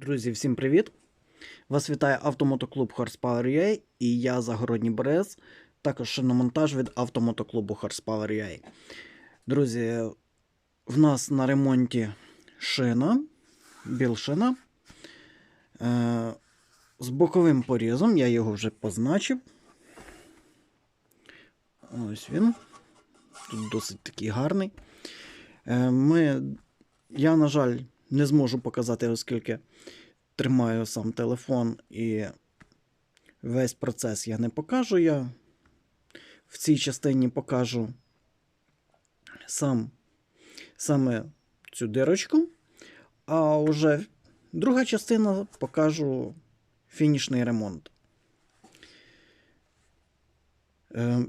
Друзі, всім привіт! Вас вітає автомотоклуб Horsepower UA і я Загородній Борис, також шиномонтаж від автомотоклубу Horsepower UA. Друзі, в нас на ремонті шина, білшина е, з боковим порізом, я його вже позначив. Ось він. Тут досить такий гарний. Е, ми, я, на жаль, не зможу показати, оскільки тримаю сам телефон і весь процес я не покажу. Я в цій частині покажу сам, саме цю дирочку, а вже друга частина покажу фінішний ремонт. Е,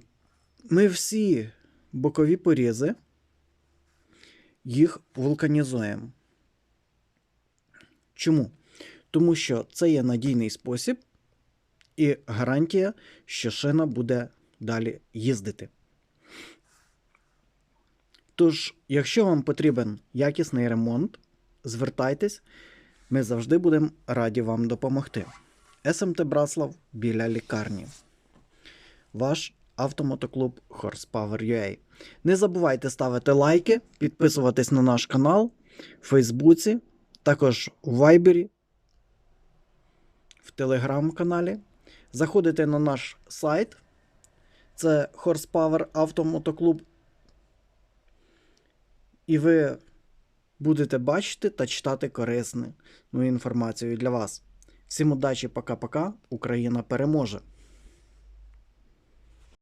Ми всі бокові порізи, їх вулканізуємо. Чому? Тому що це є надійний спосіб і гарантія, що шина буде далі їздити. Тож, якщо вам потрібен якісний ремонт, звертайтесь, ми завжди будемо раді вам допомогти. СМТ Браслав біля лікарні. Ваш автомотоклуб Horsepower UA. Не забувайте ставити лайки, підписуватись на наш канал в Фейсбуці, також у Вайбері, в Телеграм-каналі. Заходите на наш сайт. Це Horsepower Автомотоклуб. І ви будете бачити та читати корисну інформацію для вас. Всім удачі, пока-пока. Україна переможе!